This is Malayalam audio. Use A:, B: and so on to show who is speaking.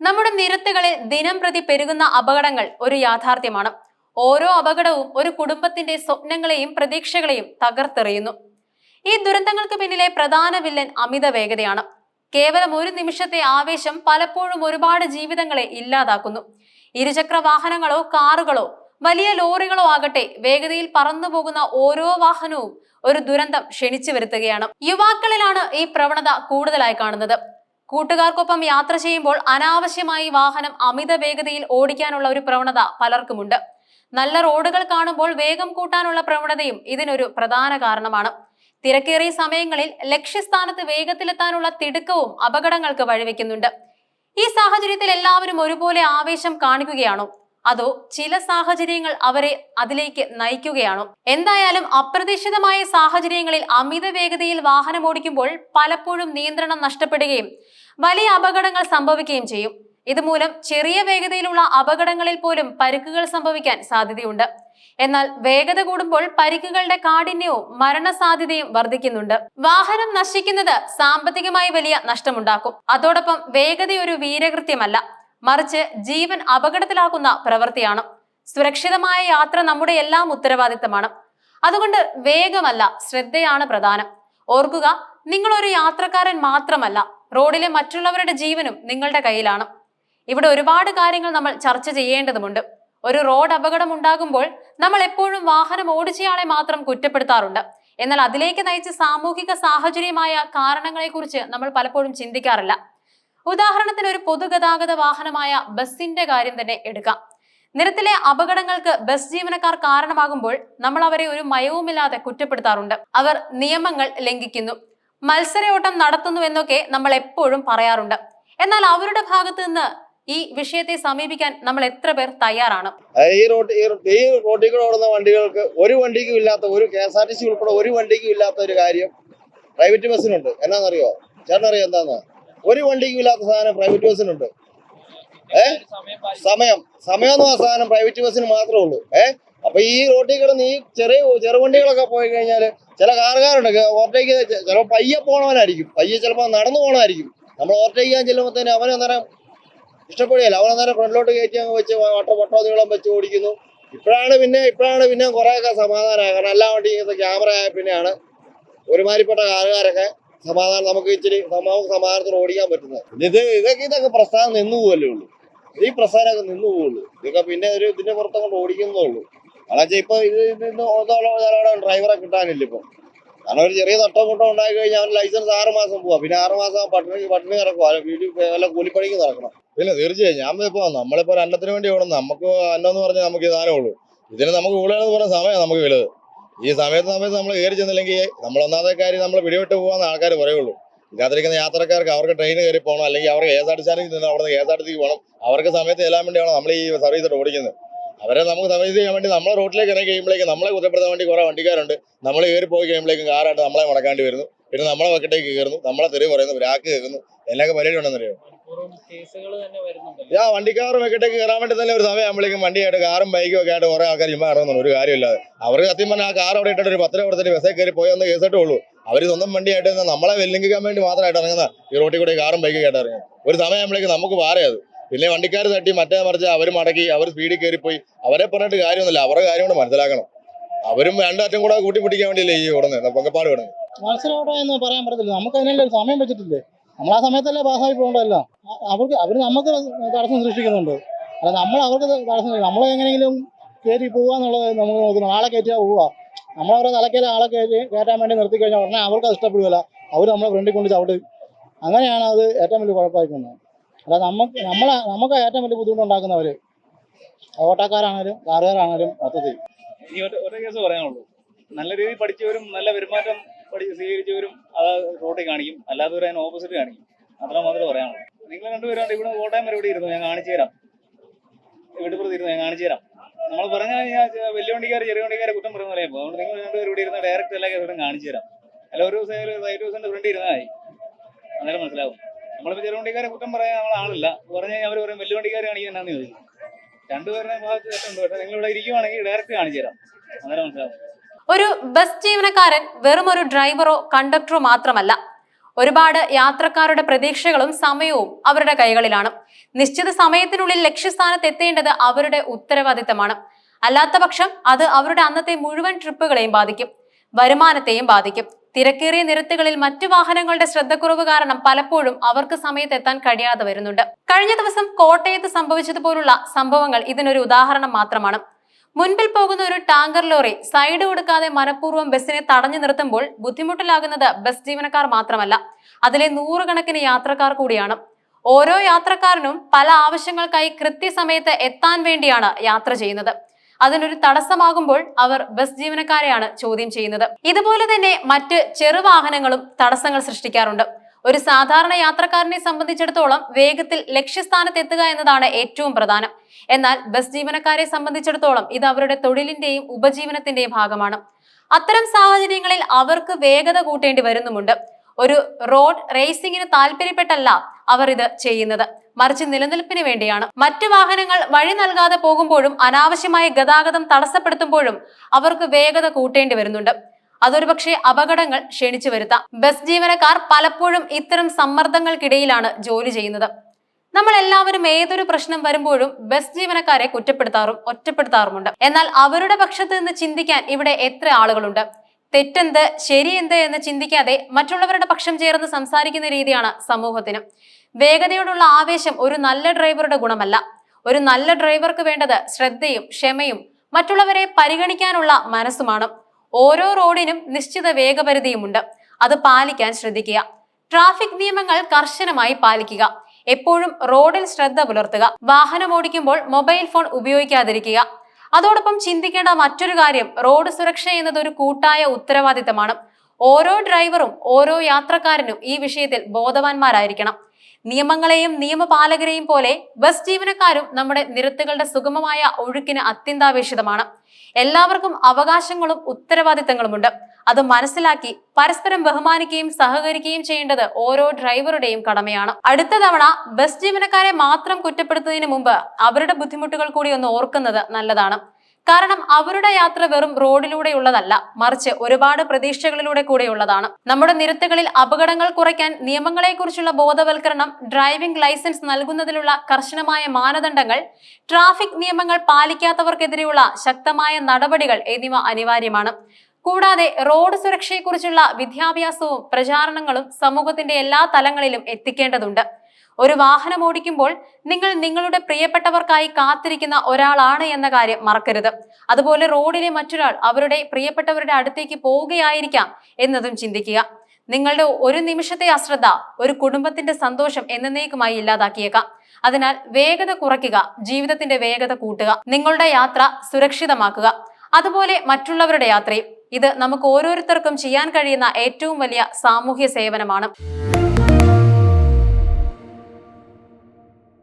A: നമ്മുടെ നിരത്തുകളിൽ ദിനം പ്രതി പെരുകുന്ന അപകടങ്ങൾ ഒരു യാഥാർത്ഥ്യമാണ്. ഓരോ അപകടവും ഒരു കുടുംബത്തിന്റെ സ്വപ്നങ്ങളെയും പ്രതീക്ഷകളെയും തകർത്തെറിയുന്നു. ഈ ദുരന്തങ്ങൾക്ക് പിന്നിലെ പ്രധാന വില്ലൻ അമിത വേഗതയാണ്. കേവലം ഒരു നിമിഷത്തെ ആവേശം പലപ്പോഴും ഒരുപാട് ജീവിതങ്ങളെ ഇല്ലാതാക്കുന്നു. ഇരുചക്ര വാഹനങ്ങളോ കാറുകളോ വലിയ ലോറികളോ ആകട്ടെ വേഗതയിൽ പറന്നു പോകുന്ന ഓരോ വാഹനവും ഒരു ദുരന്തം ക്ഷണിച്ചു വരുത്തുകയാണ്. യുവാക്കളിലാണ് ഈ പ്രവണത കൂടുതലായി കാണുന്നത്. കൂട്ടുകാർക്കൊപ്പം യാത്ര ചെയ്യുമ്പോൾ അനാവശ്യമായി വാഹനം അമിത വേഗതയിൽ ഓടിക്കാനുള്ള ഒരു പ്രവണത പലർക്കുമുണ്ട്. നല്ല റോഡുകൾ കാണുമ്പോൾ വേഗം കൂട്ടാനുള്ള പ്രവണതയും ഇതിനൊരു പ്രധാന കാരണമാണ്. തിരക്കേറിയ സമയങ്ങളിൽ ലക്ഷ്യസ്ഥാനത്ത് വേഗത്തിലെത്താനുള്ള തിടുക്കവും അപകടങ്ങൾക്ക് വഴിവെക്കുന്നുണ്ട്. ഈ സാഹചര്യത്തിൽ എല്ലാവരും ഒരുപോലെ ആവേശം കാണിക്കുകയാണോ? അതോ ചില സാഹചര്യങ്ങൾ അവരെ അതിലേക്ക് നയിക്കുകയാണോ? എന്തായാലും അപ്രതീക്ഷിതമായ സാഹചര്യങ്ങളിൽ അമിത വേഗതയിൽ വാഹനം ഓടിക്കുമ്പോൾ പലപ്പോഴും നിയന്ത്രണം നഷ്ടപ്പെടുകയും വലിയ അപകടങ്ങൾ സംഭവിക്കുകയും ചെയ്യും. ഇതുമൂലം ചെറിയ വേഗതയിലുള്ള അപകടങ്ങളിൽ പോലും പരിക്കുകൾ സംഭവിക്കാൻ സാധ്യതയുണ്ട്. എന്നാൽ വേഗത കൂടുമ്പോൾ പരിക്കുകളുടെ കാഠിന്യവും മരണസാധ്യതയും വർദ്ധിക്കുന്നുണ്ട്. വാഹനം നശിക്കുന്നത് സാമ്പത്തികമായി വലിയ നഷ്ടമുണ്ടാക്കും. അതോടൊപ്പം വേഗത ഒരു വീരകൃത്യമല്ല. മറിച്ച് ജീവൻ അപകടത്തിലാക്കുന്ന പ്രവൃത്തിയാണ്. സുരക്ഷിതമായ യാത്ര നമ്മുടെ എല്ലാം ഉത്തരവാദിത്തമാണ്. അതുകൊണ്ട് വേഗമല്ല ശ്രദ്ധയാണ് പ്രധാനം. ഓർക്കുക നിങ്ങൾ ഒരു യാത്രക്കാരൻ മാത്രമല്ല. റോഡിലെ മറ്റുള്ളവരുടെ ജീവനും നിങ്ങളുടെ കയ്യിലാണ്. ഇവിടെ ഒരുപാട് കാര്യങ്ങൾ നമ്മൾ ചർച്ച ചെയ്യേണ്ടതുണ്ട് ഒരു റോഡ് അപകടം ഉണ്ടാകുമ്പോൾ നമ്മൾ എപ്പോഴും വാഹനം ഓടിച്ചയാളെ മാത്രം കുറ്റപ്പെടുത്താറുണ്ട്. എന്നാൽ അതിലേക്ക് നയിച്ച സാമൂഹിക സാഹചര്യമായ കാരണങ്ങളെക്കുറിച്ച് നമ്മൾ പലപ്പോഴും ചിന്തിക്കാറില്ല. ഉദാഹരണത്തിന് ഒരു പൊതുഗതാഗത വാഹനമായ ബസിന്റെ കാര്യം തന്നെ എടുക്കാം. നിരത്തിലെ അപകടങ്ങൾക്ക് ബസ് ജീവനക്കാർ കാരണമാകുമ്പോൾ നമ്മൾ അവരെ ഒരു മയവുമില്ലാതെ കുറ്റപ്പെടുത്താറുണ്ട്. അവർ നിയമങ്ങൾ ലംഘിക്കുന്നു. മത്സരയോട്ടം നടത്തുന്നു എന്നൊക്കെ നമ്മൾ എപ്പോഴും പറയാറുണ്ട്. എന്നാൽ അവരുടെ ഭാഗത്ത് നിന്ന് ഈ വിഷയത്തെ സമീപിക്കാൻ നമ്മൾ എത്ര പേർ തയ്യാറാണ്?
B: ഈ റോഡ് ഈ റോഡിൽ ഓടുന്ന വണ്ടികൾക്ക് ഒരു വണ്ടിക്കും ഇല്ലാത്ത ഒരു K S R T C ഉൾപ്പെടെ ഒരു വണ്ടിക്കും ഇല്ലാത്ത ഒരു കാര്യം പ്രൈവറ്റ് ബസ്സിനുണ്ട്. എന്നാന്നറിയോ? ചേട്ടനറിയോ എന്താന്ന്? ഒരു വണ്ടിക്കും ഇല്ലാത്ത സാധനം പ്രൈവറ്റ് ബസ്സിനുണ്ട്. ഏ? സമയം. സമയം എന്ന് പറഞ്ഞ സാധനം പ്രൈവറ്റ് ബസ്സിന് മാത്രമേ ഉള്ളൂ. ഏ? അപ്പൊ ഈ റോഡിൽ കിടന്ന് ഈ ചെറിയ ചെറുവണ്ടികളൊക്കെ പോയി കഴിഞ്ഞാൽ ചില കാറുകാരുണ്ട് ഓവർടേക്ക് ചിലപ്പോൾ പയ്യെ പോകണവനായിരിക്കും പയ്യെ ചിലപ്പോൾ നടന്നു പോകണമായിരിക്കും നമ്മൾ ഓവർടേക്ക് ചെയ്യാൻ ചെല്ലുമ്പോൾ തന്നെ അവൻ അന്നേരം ഇഷ്ടപ്പെടുകയില്ല. അവൻ അന്നേരം ഫ്രണ്ടിലോട്ട് കയറ്റി അങ്ങ് വെച്ച് വട്ട വട്ടോ നീളം വെച്ച് ഓടിക്കുന്നു. ഇപ്പോഴാണ് പിന്നെ ഇപ്പോഴാണ് പിന്നെ കുറേയൊക്കെ സമാധാനമായി. കാരണം എല്ലാ വണ്ടിയും ക്യാമറ ആയ പിന്നെയാണ് ഒരുമാതിരിപ്പെട്ട കാറുകാരൊക്കെ സമാധാനം നമുക്ക് ഇച്ചിരി നമുക്ക് സമാധാനത്തിന് ഓടിക്കാൻ പറ്റുന്നത്. ഇത് ഇതൊക്കെ ഇതൊക്കെ പ്രസ്ഥാനം നിന്നു പോകല്ലേ ഉള്ളൂ. ഈ പ്രസ്ഥാനമൊക്കെ നിന്നു പോകുള്ളൂ ഇതൊക്കെ പിന്നെ ഒരു ഇതിന്റെ പുറത്തങ്ങോട്ട് ഓടിക്കുന്നതേ ഓടിക്കുന്നേ ഉള്ളൂ. കാരണം ഇപ്പൊ ഇത് നിന്ന് ഡ്രൈവറെ കിട്ടാനില്ല ഇപ്പൊ. കാരണം ഒരു ചെറിയ തട്ടോ കൂട്ടം ഉണ്ടായി കഴിഞ്ഞാൽ അവൻ ലൈസൻസ് ആറ് മാസം പോവാ. പിന്നെ ആറ് മാസം പട്ടിണി പട്ടിണി കിടക്കുക വീട്ടിൽ കൂലിപ്പണിക്ക് നടക്കണം. പിന്നെ തീർച്ചയായും. ഞാൻ ഇപ്പൊ നമ്മളിപ്പോ അന്നത്തിന് വേണ്ടി ഓടുന്നു നമുക്ക് അന്നെന്ന് പറഞ്ഞാൽ നമുക്ക് സാധനം ഉള്ളൂ. ഇതിന് നമുക്ക് കൂടുതലെന്ന് പറഞ്ഞ സമയം നമുക്ക് വലുത്. ഈ സമയത്ത് സമയത്ത് നമ്മൾ കയറി ചെന്നില്ലെങ്കിൽ നമ്മൾ ഒന്നാമത്തെ കാര്യം നമ്മൾ പിടിവിട്ട് പോകാമെന്ന് ആൾക്കാർ പറയുള്ളൂ ഇതിനകത്തിരിക്കുന്ന യാത്രക്കാർക്ക് അവർക്ക് ട്രെയിൻ കയറി പോകണം. അല്ലെങ്കിൽ അവർക്ക് ഏതാടിച്ചാലും നിന്ന് അവിടെ നിന്ന് ഏതാടത്തേക്ക് പോകണം. അവർക്ക് സമയത്ത് ചെല്ലാൻ വേണ്ടിയാണ് നമ്മൾ ഈ സർവീസ് ഓടിക്കുന്നത്. അവരെ നമുക്ക് സമയത്ത് ചെയ്യാൻ വേണ്ടി നമ്മളെ റോഡിലേക്ക് ഇറങ്ങി കഴിയുമ്പോഴേക്കും നമ്മളെ കുറ്റപ്പെടുത്താൻ വേണ്ടി കുറേ വണ്ടിക്കാരുണ്ട്. നമ്മൾ കയറി പോയി കഴിയുമ്പോഴേക്കും കാറായിട്ട് നമ്മളെ മുടക്കാണ്ടി വരുന്നു. പിന്നെ നമ്മളെ വക്കട്ടേക്ക് കയറുന്നു. നമ്മളെ തെറി പറയുന്നു. രാക്ക് കേൾക്കുന്നു. എന്നൊക്കെ പരിപാടി ഉണ്ടെന്നറിയോ ആ വണ്ടിക്കാർ വെക്കട്ടേക്ക് കയറാൻ വേണ്ടി തന്നെ ഒരു സമയമാകുമ്പോഴേക്കും വണ്ടിയായിട്ട് കാറും ബൈക്കും ഒക്കെ ആയിട്ട് കുറേ ആൾക്കാർ ഇമ്മ ഇറങ്ങുന്നു ഒരു കാര്യമില്ലാതെ അവർ സത്യം പറഞ്ഞാൽ ആ കാർ അവിടെ ഇട്ടിട്ട് ഒരു പത്ത് രൂപ കൊടുത്തിട്ട് ബസ്സേ കയറി പോയി ഒന്ന് കേസിട്ടേ ഉള്ളൂ അവർ സ്വന്തം വണ്ടിയായിട്ട് നമ്മളെ വെല്ലിങ്ങിക്കാൻ വേണ്ടി മാത്രമായിട്ട് ഇറങ്ങുന്ന ഈ റോട്ടിൽ കൂടെ കാറും ബൈക്കും ആയിട്ട് ഇറങ്ങുന്നത് ഒരു സമയമാകുമ്പോഴേക്കും നമുക്ക് പാറേ അത്. പിന്നെ വണ്ടിക്കാർ തട്ടി മറ്റേ മറിച്ച് അവർ മടക്കി അവർ സ്പീഡിൽ കയറിപ്പോയി അവരെ പറഞ്ഞിട്ട് കാര്യമൊന്നുമില്ല അവരുടെ കാര്യം കൂടെ മനസ്സിലാക്കണം. അവരും രണ്ടറ്റം കൂടെ കൂട്ടി പിടിക്കാൻ വേണ്ടിയില്ലേ ഈ ഉടനെ പൊങ്കപ്പാട് വേണം
C: മത്സരം എന്ന് പറയാൻ പറ്റത്തില്ല. നമുക്ക് അതിനുള്ള ഒരു സമയം വെച്ചിട്ടില്ലേ നമ്മൾ ആ സമയത്തല്ലേ പാസ്സായി പോകണ്ടല്ല അവർക്ക് അവർ നമുക്ക് തടസ്സം സൃഷ്ടിക്കുന്നുണ്ട്. അല്ല നമ്മൾ അവർക്ക് തടസ്സം നമ്മൾ എങ്ങനെയെങ്കിലും കയറ്റി പോവാന്നുള്ളത് നമ്മൾ നോക്കുന്നു. ആളെ കയറ്റിയാൽ പോവുക. നമ്മളവരെ തലക്കേല ആളെ കയറ്റി കയറ്റാൻ വേണ്ടി നിർത്തി കഴിഞ്ഞാൽ ഉടനെ അവർക്ക് അത് ഇഷ്ടപ്പെടുകയില്ല. അവർ നമ്മളെ ഫ്രണ്ടിൽ കൊണ്ട് ചവിട്ട്. അങ്ങനെയാണ് അത് ഏറ്റവും വലിയ കുഴപ്പമായിരിക്കുന്നത് അല്ല നമുക്ക് നമ്മളെ നമുക്ക് ഏറ്റവും വലിയ ബുദ്ധിമുട്ടുണ്ടാക്കുന്നവര് ഓട്ടക്കാരാണേലും കാറുകാരാണേലും മൊത്തത്തിൽ
D: കേസ് പറയാനുള്ളൂ. നല്ല രീതിയിൽ പഠിച്ചവരും നല്ല പെരുമാറ്റം പഠിച്ച് സ്വീകരിച്ചവരും അത് റോട്ടിൽ കാണിക്കും. അല്ലാത്തവർ അതിന് ഓപ്പോസിറ്റ് കാണിക്കും. അത്ര മാത്രമേ പറയാനുള്ളൂ. നിങ്ങൾ രണ്ടുപേരും ഇവിടെ കോട്ടയം വരെ ഇവിടെ ഇരുന്നു ഞാൻ കാണിച്ചു തരാം. വീട്ടുപുറത്ത് ഇരുന്നു ഞാൻ കാണിച്ചു തരാം. നമ്മൾ പറഞ്ഞു കഴിഞ്ഞാൽ വലിയ വണ്ടിക്കാർ ചെറിയ വണ്ടിക്കാരെ കുറ്റം പറയുന്ന പോലെ അതുകൊണ്ട് നിങ്ങൾ രണ്ടുപേരും ഇവിടെ ഇരുന്ന് ഡയറക്റ്റ് എല്ലാ കേസും കാണിച്ചു തരാം. അല്ല ഒരു ദിവസം സൈറ്റ് ദിവസത്തിന്റെ ഫ്രണ്ട് ഇരുന്നായി അന്നേരം മനസ്സിലാവും. നമ്മളിപ്പോൾ ചെറുവണ്ടിക്കാരെ കുറ്റം പറയാൻ നമ്മൾ ആളില്ല. കഴിഞ്ഞാൽ അവർ പറയും കാണിക്കാൻ എന്നാന്ന് ചോദിക്കും. രണ്ടുപേരുടെ ഭാഗത്ത് തെറ്റുണ്ട് പക്ഷേ നിങ്ങൾ ഇവിടെ ഇരിക്കുവാണെങ്കിൽ ഡയറക്റ്റ് കാണിച്ചു തരാം. അന്നേരം മനസ്സിലാവും.
A: ഒരു ബസ് ജീവനക്കാരൻ വെറും ഒരു ഡ്രൈവറോ കണ്ടക്ടറോ മാത്രമല്ല. ഒരുപാട് യാത്രക്കാരുടെ പ്രതീക്ഷകളും സമയവും അവരുടെ കൈകളിലാണ്. നിശ്ചിത സമയത്തിനുള്ളിൽ ലക്ഷ്യസ്ഥാനത്ത് എത്തേണ്ടത് അവരുടെ ഉത്തരവാദിത്തമാണ്. അല്ലാത്ത അത് അവരുടെ അന്നത്തെ മുഴുവൻ ട്രിപ്പുകളെയും ബാധിക്കും. വരുമാനത്തെയും ബാധിക്കും. തിരക്കേറിയ നിരത്തുകളിൽ മറ്റു വാഹനങ്ങളുടെ ശ്രദ്ധക്കുറവ് കാരണം പലപ്പോഴും അവർക്ക് സമയത്തെത്താൻ കഴിയാതെ വരുന്നുണ്ട്. കഴിഞ്ഞ ദിവസം കോട്ടയത്ത് സംഭവിച്ചതുപോലുള്ള സംഭവങ്ങൾ ഇതിനൊരു ഉദാഹരണം മാത്രമാണ്. മുൻപിൽ പോകുന്ന ഒരു ടാങ്കർ ലോറി സൈഡ് കൊടുക്കാതെ മനഃപൂർവം ബസ്സിനെ തടഞ്ഞു നിർത്തുമ്പോൾ ബുദ്ധിമുട്ടിലാകുന്നത് ബസ് ജീവനക്കാർ മാത്രമല്ല അതിലെ നൂറുകണക്കിന് യാത്രക്കാർ കൂടിയാണ്. ഓരോ യാത്രക്കാരനും പല ആവശ്യങ്ങൾക്കായി കൃത്യസമയത്ത് എത്താൻ വേണ്ടിയാണ് യാത്ര ചെയ്യുന്നത്. അതിനൊരു തടസ്സമാകുമ്പോൾ അവർ ബസ് ജീവനക്കാരെയാണ് ചോദ്യം ചെയ്യുന്നത്. ഇതുപോലെ തന്നെ മറ്റ് ചെറുവാഹനങ്ങളും തടസ്സങ്ങൾ സൃഷ്ടിക്കാറുണ്ട്. ഒരു സാധാരണ യാത്രക്കാരനെ സംബന്ധിച്ചിടത്തോളം വേഗത്തിൽ ലക്ഷ്യസ്ഥാനത്ത് എത്തുക എന്നതാണ് ഏറ്റവും പ്രധാനം. എന്നാൽ ബസ് ജീവനക്കാരെ സംബന്ധിച്ചിടത്തോളം ഇത് അവരുടെ തൊഴിലിന്റെയും ഉപജീവനത്തിന്റെയും ഭാഗമാണ്. അത്തരം സാഹചര്യങ്ങളിൽ അവർക്ക് വേഗത കൂട്ടേണ്ടി വരുന്നുമുണ്ട്. ഒരു റോഡ് റേസിംഗിന് താല്പര്യപ്പെട്ടല്ല അവർ ഇത് ചെയ്യുന്നത്. മറിച്ച് നിലനിൽപ്പിന് വേണ്ടിയാണ്. മറ്റു വാഹനങ്ങൾ വഴി നൽകാതെ പോകുമ്പോഴും അനാവശ്യമായ ഗതാഗതം തടസ്സപ്പെടുത്തുമ്പോഴും അവർക്ക് വേഗത കൂട്ടേണ്ടി വരുന്നുണ്ട്. അതൊരു പക്ഷേ അപകടങ്ങൾ ക്ഷണിച്ചു വരുത്താം. ബസ് ജീവനക്കാർ പലപ്പോഴും ഇത്തരം സമ്മർദ്ദങ്ങൾക്കിടയിലാണ് ജോലി ചെയ്യുന്നത്. നമ്മൾ എല്ലാവരും ഏതൊരു പ്രശ്നം വരുമ്പോഴും ബസ് ജീവനക്കാരെ കുറ്റപ്പെടുത്താറും ഒറ്റപ്പെടുത്താറുമുണ്ട്. എന്നാൽ അവരുടെ പക്ഷത്ത് നിന്ന് ചിന്തിക്കാൻ ഇവിടെ എത്ര ആളുകളുണ്ട്? തെറ്റെന്ത് ശരിയെന്ത് എന്ന് ചിന്തിക്കാതെ മറ്റുള്ളവരുടെ പക്ഷം ചേർന്ന് സംസാരിക്കുന്ന രീതിയാണ് സമൂഹത്തിന്. വേഗതയോടുള്ള ആവേശം ഒരു നല്ല ഡ്രൈവറുടെ ഗുണമല്ല. ഒരു നല്ല ഡ്രൈവർക്ക് വേണ്ടത് ശ്രദ്ധയും ക്ഷമയും മറ്റുള്ളവരെ പരിഗണിക്കാനുള്ള മനസ്സുമാണ്. ഓരോ റോഡിനും നിശ്ചിത വേഗപരിധിയുമുണ്ട്. അത് പാലിക്കാൻ ശ്രദ്ധിക്കുക. ട്രാഫിക് നിയമങ്ങൾ കർശനമായി പാലിക്കുക. എപ്പോഴും റോഡിൽ ശ്രദ്ധ പുലർത്തുക. വാഹനം ഓടിക്കുമ്പോൾ മൊബൈൽ ഫോൺ ഉപയോഗിക്കാതിരിക്കുക. അതോടൊപ്പം ചിന്തിക്കേണ്ട മറ്റൊരു കാര്യം റോഡ് സുരക്ഷ എന്നത് ഒരു കൂട്ടായ ഉത്തരവാദിത്തമാണ്. ഓരോ ഡ്രൈവറും ഓരോ യാത്രക്കാരനും ഈ വിഷയത്തിൽ ബോധവാന്മാരായിരിക്കണം. നിയമങ്ങളെയും നിയമപാലകരെയും പോലെ ബസ് ജീവനക്കാരും നമ്മുടെ നിരത്തുകളുടെ സുഗമമായ ഒഴുക്കിന് അത്യന്താപേക്ഷിതമാണ്. എല്ലാവർക്കും അവകാശങ്ങളും ഉത്തരവാദിത്തങ്ങളുമുണ്ട്. അത് മനസ്സിലാക്കി പരസ്പരം ബഹുമാനിക്കുകയും സഹകരിക്കുകയും ചെയ്യേണ്ടത് ഓരോ ഡ്രൈവറുടെയും കടമയാണ്. അടുത്ത തവണ ബസ് ജീവനക്കാരെ മാത്രം കുറ്റപ്പെടുത്തുന്നതിന് മുമ്പ് അവരുടെ ബുദ്ധിമുട്ടുകൾ കൂടി ഒന്ന് ഓർക്കുന്നത് നല്ലതാണ്. കാരണം അവരുടെ യാത്ര വെറും റോഡിലൂടെയുള്ളതല്ല മറിച്ച് ഒരുപാട് പ്രതീക്ഷകളിലൂടെ കൂടെയുള്ളതാണ് നമ്മുടെ നിരത്തുകളിൽ അപകടങ്ങൾ കുറയ്ക്കാൻ നിയമങ്ങളെക്കുറിച്ചുള്ള ബോധവൽക്കരണം ഡ്രൈവിംഗ് ലൈസൻസ് നൽകുന്നതിലുള്ള കർശനമായ മാനദണ്ഡങ്ങൾ ട്രാഫിക് നിയമങ്ങൾ പാലിക്കാത്തവർക്കെതിരെയുള്ള ശക്തമായ നടപടികൾ എന്നിവ അനിവാര്യമാണ്. കൂടാതെ റോഡ് സുരക്ഷയെക്കുറിച്ചുള്ള വിദ്യാഭ്യാസവും പ്രചാരണങ്ങളും സമൂഹത്തിന്റെ എല്ലാ തലങ്ങളിലും എത്തിക്കേണ്ടതുണ്ട്. ഒരു വാഹനം ഓടിക്കുമ്പോൾ നിങ്ങൾ നിങ്ങളുടെ പ്രിയപ്പെട്ടവർക്കായി കാത്തിരിക്കുന്ന ഒരാളാണ് എന്ന കാര്യം മറക്കരുത്. അതുപോലെ റോഡിലെ മറ്റൊരാൾ അവരുടെ പ്രിയപ്പെട്ടവരുടെ അടുത്തേക്ക് പോവുകയായിരിക്കാം എന്നതും ചിന്തിക്കുക. നിങ്ങളുടെ ഒരു നിമിഷത്തെ അശ്രദ്ധ ഒരു കുടുംബത്തിന്റെ സന്തോഷം എന്നേക്കുമായി ഇല്ലാതാക്കിയേക്കാം. അതിനാൽ വേഗത കുറയ്ക്കുക ജീവിതത്തിന്റെ വേഗത കൂട്ടുക നിങ്ങളുടെ യാത്ര സുരക്ഷിതമാക്കുക. അതുപോലെ മറ്റുള്ളവരുടെ യാത്രയും. ഇത് നമുക്ക് ഓരോരുത്തർക്കും ചെയ്യാൻ കഴിയുന്ന ഏറ്റവും വലിയ സാമൂഹ്യ സേവനമാണ്.